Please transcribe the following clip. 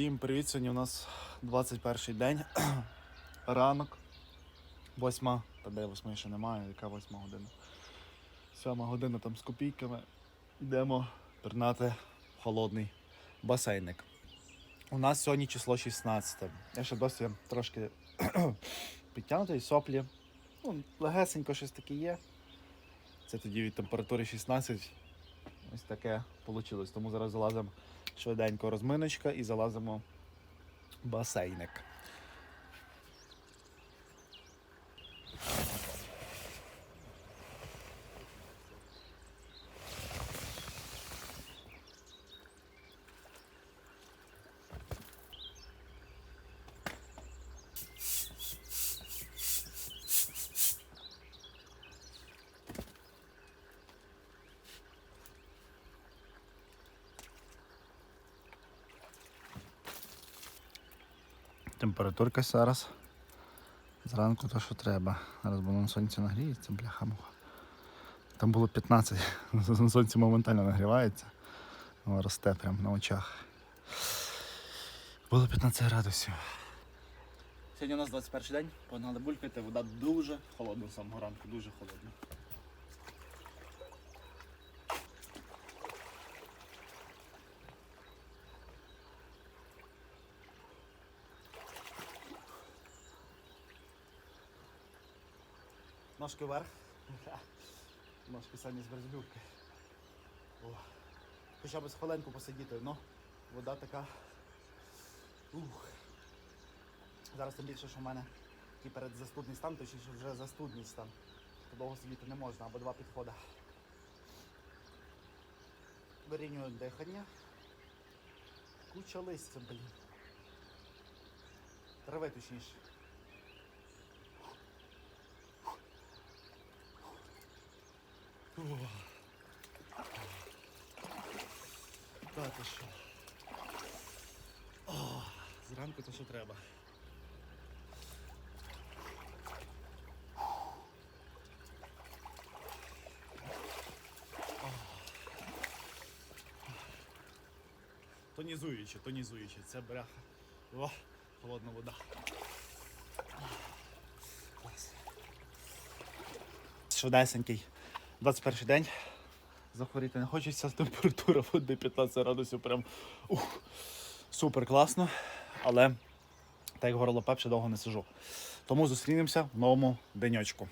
Всім привіт! Сьогодні у нас 21 день. Ранок. Восьма. Та де восьми ще немає, яка восьма година. Сьома година там з копійками. Йдемо пірнати холодний басейник. У нас сьогодні число 16. Я ще досі трошки підтягнутий, соплі. Ну, легесенько щось таке є. Це тоді від температури 16. Ось таке вийшло. Тому зараз залазимо швиденько розминочка і залазимо в басейник. Температурка зараз. Зранку то, що треба. Зараз воно на сонці нагріється, бляха муха. Там було 15, на сонці моментально нагрівається. Воно росте прямо на очах. Було 15 градусів. Сьогодні у нас 21 день, погнали булькати, вода дуже холодна з самого ранку, дуже холодна. Ножки вверх. Ножки самі з березблювки. Хоча б з хвилинку посидіти, ну, вода така. Ух. Зараз тим більше, що в мене такий передзастудний стан, точніше вже застудний стан. То довго сидіти не можна, або два підходи. Вирівнюю дихання. Куча листя, блін. Трави точніше. Та ти що? О, зранку то що треба. Тонізуючи, тонізуючи, це бляха. О, холодна вода. Швидесенький. 21 день. Захворіти не хочеться, температура води 15 градусів. Прям ух, супер класно. Але так як горло пепше довго не сижу. Тому зустрінемося в новому денечку.